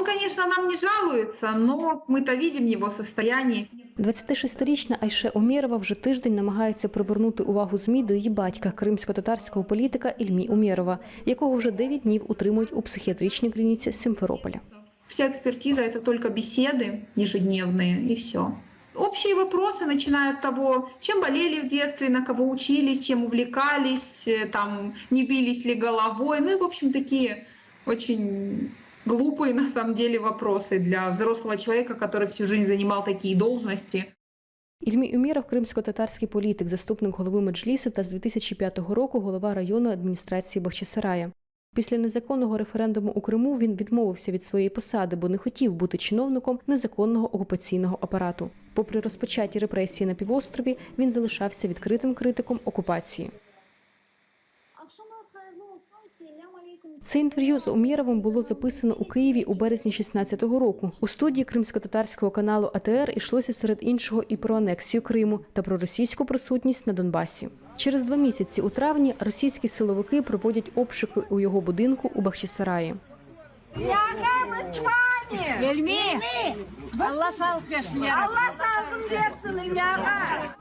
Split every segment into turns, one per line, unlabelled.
Он, конечно, нам не жалуется, но мы-то видим его состояние.
26-річна Айше Умєрова вже тиждень намагається привернути увагу ЗМІ до її батька, кримсько-татарського політика Ільмі Умєрова, якого вже 9 днів утримують у психіатричній клініці Сімферополя.
Вся экспертиза это только беседы ежедневные и все. Общие вопросы, начиная от того, чем болели в детстве, на кого учились, чем увлекались, э, там, не бились ли головой. Ну и, в общем, такие очень глупые на самом деле вопросы для взрослого человека, который всю жизнь занимал такие должности.
Ільмі Умєров – кримсько-татарський політик, заступник голови Меджлісу та з 2005 року голова районної адміністрації Бахчисарая. Після незаконного референдуму у Криму він відмовився від своєї посади, бо не хотів бути чиновником незаконного окупаційного апарату. Попри розпочаті репресії на півострові, він залишався відкритим критиком окупації. Це інтерв'ю з Умєровим було записано у Києві у березні 16-го року. У студії кримсько-татарського каналу АТР йшлося серед іншого і про анексію Криму та про російську присутність на Донбасі. Через два місяці у травні російські силовики проводять обшуки у його будинку у Бахчисараї.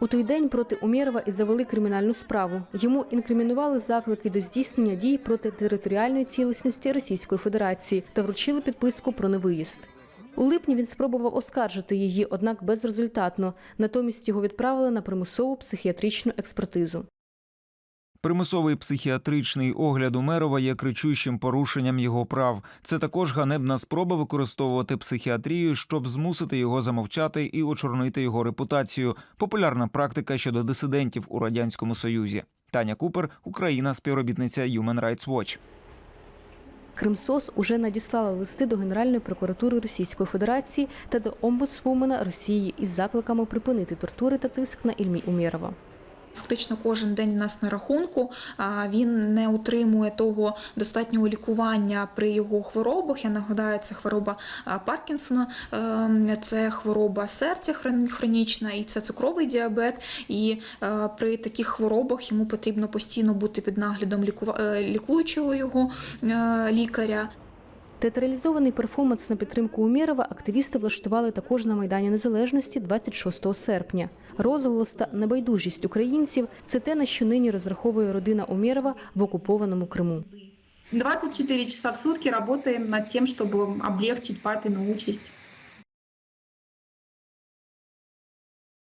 У той день проти Умєрова і завели кримінальну справу. Йому інкримінували заклики до здійснення дій проти територіальної цілісності Російської Федерації та вручили підписку про невиїзд. У липні він спробував оскаржити її, однак безрезультатно. Натомість його відправили на примусову психіатричну експертизу.
Примусовий психіатричний огляд Умерова є кричущим порушенням його прав. Це також ганебна спроба використовувати психіатрію, щоб змусити його замовчати і очорнити його репутацію. Популярна практика щодо дисидентів у радянському союзі. Таня Купер, Україна, співробітниця Human Rights Watch.
Кримсос уже надіслала листи до Генеральної прокуратури Російської Федерації та до омбудсвумена Росії із закликами припинити тортури та тиск на Ільмі Умєрова.
Фактично кожен день у нас на рахунку. Він не отримує того достатнього лікування при його хворобах. Я нагадаю, це хвороба Паркінсона, ем, це хвороба серця хронічна і це цукровий діабет. І е, при таких хворобах йому потрібно постійно бути під наглядом е, лікуючого його е, лікаря.
Театралізований перформанс на підтримку Умєрова активісти влаштували також на Майдані Незалежності 26 серпня. Розголос та небайдужість українців це те, на що нині розраховує родина Умєрова в окупованому Криму.
24 часа в сутки работаем над тем, чтобы облегчить папину участь.